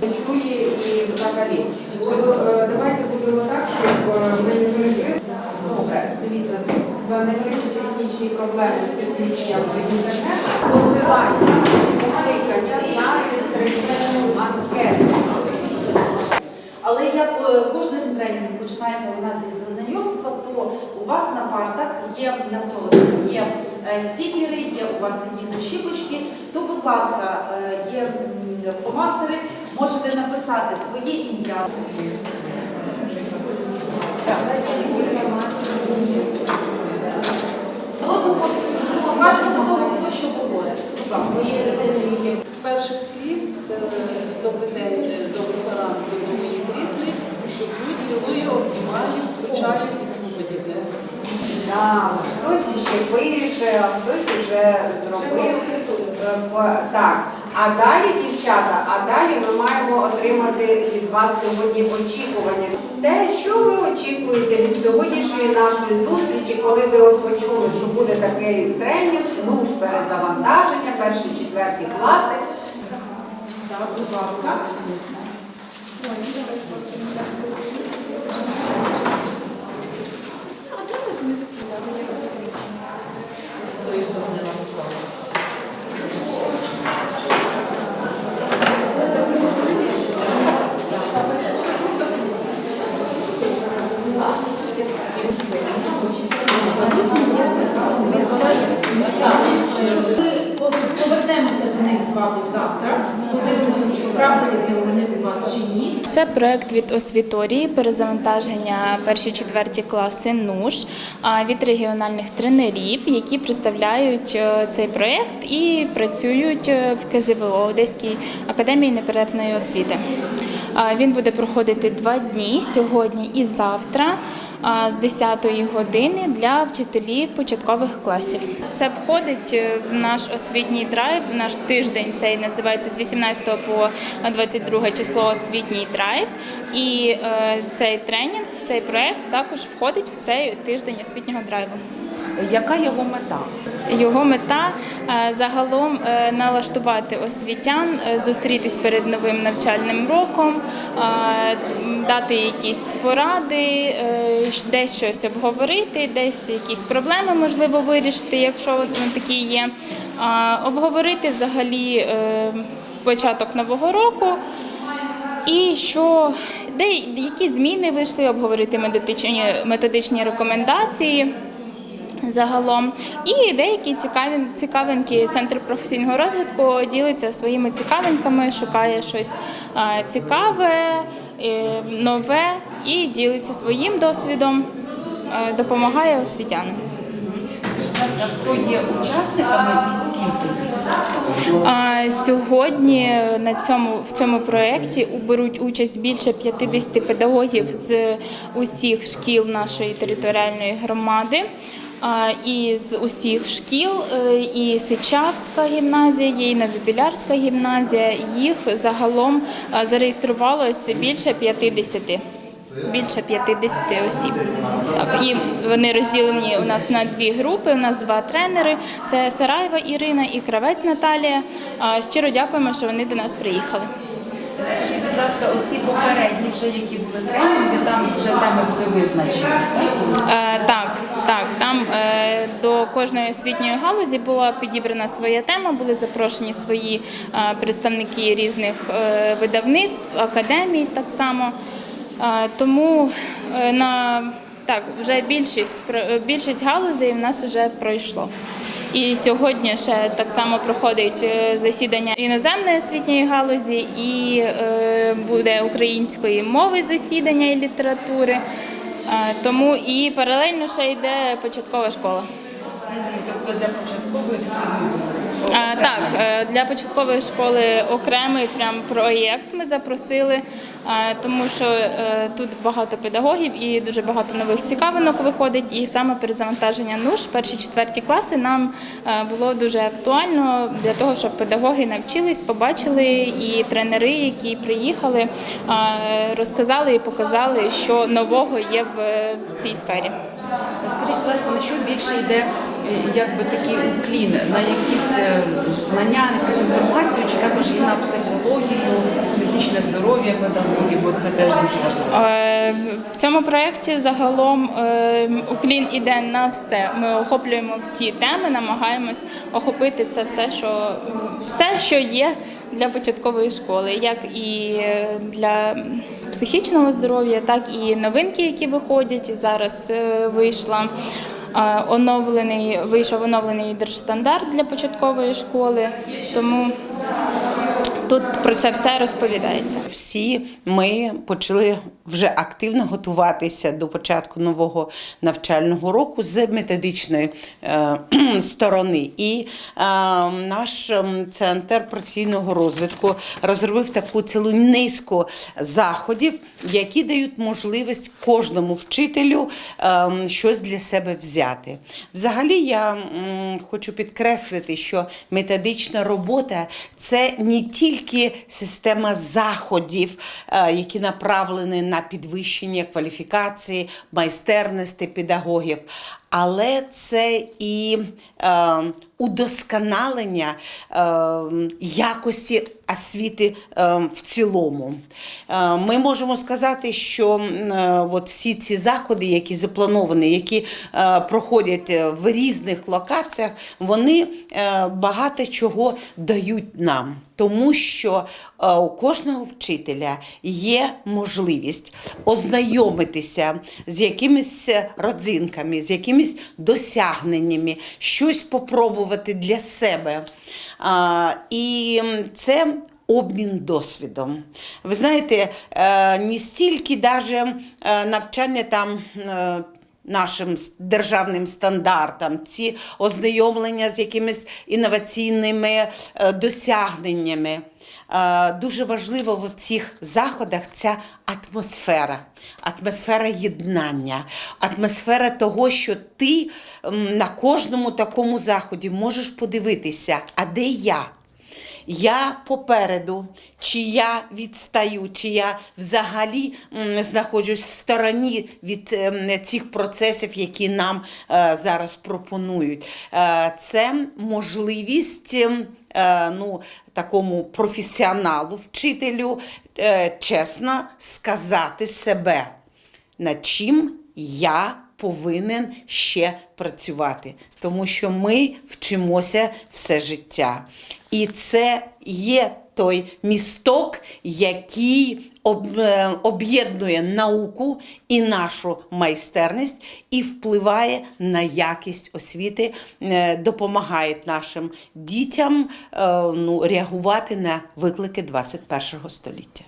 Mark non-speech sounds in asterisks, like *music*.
працює і взагалі. Е, Давайте будемо так, щоб е, ми не перекрили. Добре, дивіться, невеликі технічні проблеми з підключенням до інтернету. Посилання покликання на реєстраційну анкету. Але як е, кожен тренінг починається у нас із знайомства, то у вас на партах є на столику є стікери, є у вас такі защіпочки. Будь ласка, е, є фломастери, можете написати своє ім'я. Одного до того, хто що говорить. Будь ласка. З перших слів це добрий день, е, доброго ранку до моїх рідних, люблю, цілую, обнімаю, скучаю і тому подібне. Хтось ще пише, а хтось вже зробив. Е, Так. А далі, дівчата, а далі ми маємо отримати від вас сьогодні очікування. Те, що ви очікуєте від сьогоднішньої нашої зустрічі, коли ви от почули, що буде такий тренінг, ну ж перезавантаження, перші четверті класи. Так, будь ласка. Тої сторони написала. Це проект від освіторії перезавантаження перші четверті класи НУШ від регіональних тренерів, які представляють е, цей проект і працюють е, в КЗВО Одеській академії неперервної освіти. Він буде проходити два дні сьогодні і завтра. З 10 години для вчителів початкових класів це входить е, в наш освітній драйв. Наш тиждень цей називається з 18 по 22 число освітній драйв. І е, цей тренінг, цей проект також входить в цей тиждень освітнього драйву. Яка його мета? Його мета е, загалом е, налаштувати освітян, е, зустрітись перед новим навчальним роком, дати якісь поради, десь щось обговорити, десь якісь проблеми можливо вирішити, якщо такі є. Обговорити взагалі початок нового року. І що де які зміни вийшли, обговорити методичні, методичні рекомендації загалом. І деякі цікаві, цікавинки Центр професійного розвитку ділиться своїми цікавинками, шукає щось цікаве, е, нове і ділиться своїм досвідом, е, допомагає освітянам. Хто є учасниками і скільки Сьогодні на цьому в цьому проєкті беруть участь більше 50 педагогів з усіх шкіл нашої територіальної громади. А, І з усіх шкіл е, і Сичавська гімназія, і Новобілярська гімназія. Їх загалом е, зареєструвалося більше 50. Більше 50 осіб. Так, і вони розділені у нас на дві групи. У нас два тренери: це Сараєва Ірина і Кравець Наталія. Щиро дякуємо, що вони до нас приїхали. Скажіть, будь ласка, оці попередні вже, які були тренінги, там вже теми були визначені. так? Так. Там е, до кожної освітньої галузі була підібрана своя тема, були запрошені свої е, представники різних е, видавництв, академій так само. Е, Тому е, на так, вже більшість е, більшість галузей в нас вже пройшло. І сьогодні ще так само проходить е, засідання іноземної освітньої галузі, і е, буде української мови засідання і літератури. Е, Тому і паралельно ще йде початкова школа. Тобто для початкової Е, Так, е, для початкової школи окремий прям проєкт ми запросили, е, тому що е, тут багато педагогів і дуже багато нових цікавинок виходить. І саме перезавантаження НУШ, перші четверті класи, нам було дуже актуально для того, щоб педагоги навчились, побачили і тренери, які приїхали, розказали і показали, що нового є в цій сфері. Скажіть, будь ласка, на що більше йде е, якби такий уклін? На якісь е, знання, на якусь інформацію, чи також і на психологію, психічне здоров'я педагогів, бо це теж дуже важливо. Е, В цьому проєкті загалом уклін іде на все. Ми охоплюємо всі теми, намагаємось охопити це все, що все, що є для початкової школи, як і для психічного здоров'я, так і новинки, які виходять. Зараз е, вийшла. е, Оновлений вийшов оновлений держстандарт для початкової школи, тому тут про це все розповідається. Всі ми почали вже активно готуватися до початку нового навчального року з методичної е, *clears throat* сторони. І е, наш центр професійного розвитку розробив таку цілу низку заходів, які дають можливість кожному вчителю ем, щось для себе взяти. Взагалі, я хочу підкреслити, що методична робота це не тільки система заходів, е, які направлені на підвищення кваліфікації, майстерності педагогів, але це і е, удосконалення е, якості освіти е, в цілому. Е, ми можемо сказати, що е, от всі ці заходи, які заплановані, які е, проходять е, в різних локаціях, вони е, багато чого дають нам, тому що е, у кожного вчителя є можливість ознайомитися з якимись родзинками, з якимись досягненнями, щось попробувати для себе. І це обмін досвідом. Ви знаєте, е, не стільки даже е, навчання там. е, Нашим державним стандартам, ці ознайомлення з якимись інноваційними досягненнями. Е, Дуже важливо в цих заходах ця атмосфера, атмосфера єднання, атмосфера того, що ти на кожному такому заході можеш подивитися, а де я? Я попереду, чи я відстаю, чи я взагалі знаходжусь в стороні від ем, цих процесів, які нам е, зараз пропонують. Е, це можливість ем, е, ну, такому професіоналу, вчителю чесно сказати себе, над чим я повинен ще працювати, тому що ми вчимося все життя. І це є той місток, який е, об'єднує науку і нашу майстерність і впливає на якість освіти, е, допомагає нашим дітям е, ну, реагувати на виклики 21 століття.